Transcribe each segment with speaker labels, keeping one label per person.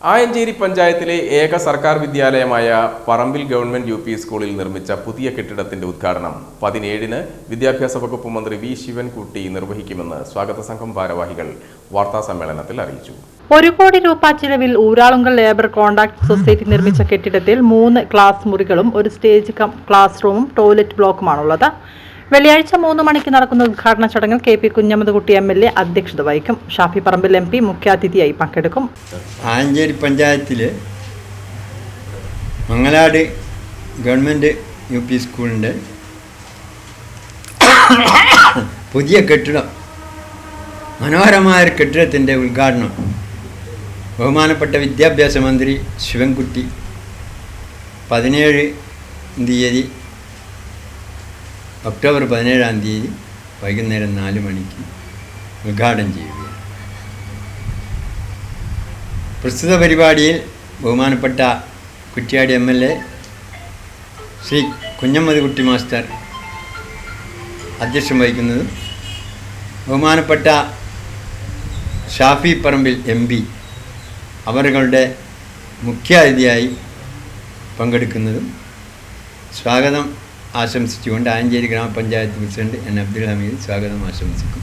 Speaker 1: ആയഞ്ചേരി പഞ്ചായത്തിലെ ഏക സർക്കാർ വിദ്യാലയമായ പറമ്പിൽ ഗവൺമെന്റ് യു പി സ്കൂളിൽ നിർമ്മിച്ച പുതിയ കെട്ടിടത്തിന്റെ ഉദ്ഘാടനം പതിനേഴിന് വിദ്യാഭ്യാസ വകുപ്പ് മന്ത്രി വി ശിവൻകുട്ടി നിർവഹിക്കുമെന്ന് സ്വാഗത സംഘം ഭാരവാഹികൾ വാർത്താ സമ്മേളനത്തിൽ അറിയിച്ചു.
Speaker 2: ഒരു കോടി രൂപ ചിലവിൽ ഊരാളുങ്കൽ ലേബർ കോൺട്രാക്ട് സൊസൈറ്റി നിർമ്മിച്ച കെട്ടിടത്തിൽ മൂന്ന് ക്ലാസ് മുറികളും ഒരു സ്റ്റേജ് ക്ലാസ് റൂമും ടോയ്ലറ്റ് ബ്ലോക്കുമാണുള്ളത്. വെള്ളിയാഴ്ച മൂന്ന് മണിക്ക് നടക്കുന്ന ഉദ്ഘാടന ചടങ്ങിൽ K P Kunhammadkutty M L A അധ്യക്ഷത വഹിക്കും. ഷാഫി പറമ്പിൽ എം പി മുഖ്യാതിഥിയായി പങ്കെടുക്കും.
Speaker 3: ആഞ്ചേരി പഞ്ചായത്തിൽ മംഗലാട് ഗവൺമെന്റ് യു പി സ്കൂളിന്റെ പുതിയ കെട്ടിടം മനോഹരമായ ഒരു കെട്ടിടത്തിന്റെ ഉദ്ഘാടനം ബഹുമാനപ്പെട്ട വിദ്യാഭ്യാസ മന്ത്രി ശിവൻകുട്ടി പതിനേഴ് തീയതി ഒക്ടോബർ പതിനേഴാം തീയതി വൈകുന്നേരം നാല് മണിക്ക് ഉദ്ഘാടനം ചെയ്യുക പ്രസ്തുത പരിപാടിയിൽ ബഹുമാനപ്പെട്ട Kuttiadi M L A Shri Kunhammadkutty master അധ്യക്ഷം വഹിക്കുന്നത് ബഹുമാനപ്പെട്ട ഷാഫി പറമ്പിൽ എം പി അവരുടെ മുഖ്യാതിഥിയായി പങ്കെടുക്കുന്നതും സ്വാഗതം ആശംസിച്ചുകൊണ്ട് ആഞ്ചേരി ഗ്രാമപഞ്ചായത്ത് പ്രസിഡന്റ് എൻ. അബ്ദുൽ ഹമീദ് സ്വാഗതം ആശംസിക്കും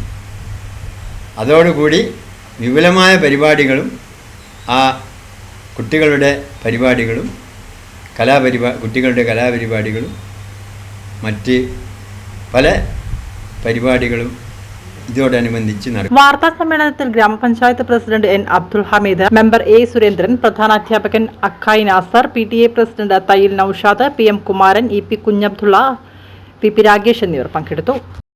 Speaker 3: അതോടുകൂടി വിപുലമായ പരിപാടികളും ആ കുട്ടികളുടെ പരിപാടികളും കലാപരിപാ കുട്ടികളുടെ കലാപരിപാടികളും മറ്റ് പല പരിപാടികളും ഇതോടനുബന്ധിച്ച് നടക്കും
Speaker 2: വാർത്താ സമ്മേളനത്തിൽ ഗ്രാമപഞ്ചായത്ത് president N Abdul Hameed member A Surendran പ്രധാന അധ്യാപകൻ അഖായി Nasar P T A president Thayyil Noushad P M Kumaran E P Kunhabdulla P P Ragesh എന്നിവർ പങ്കെടുത്തു.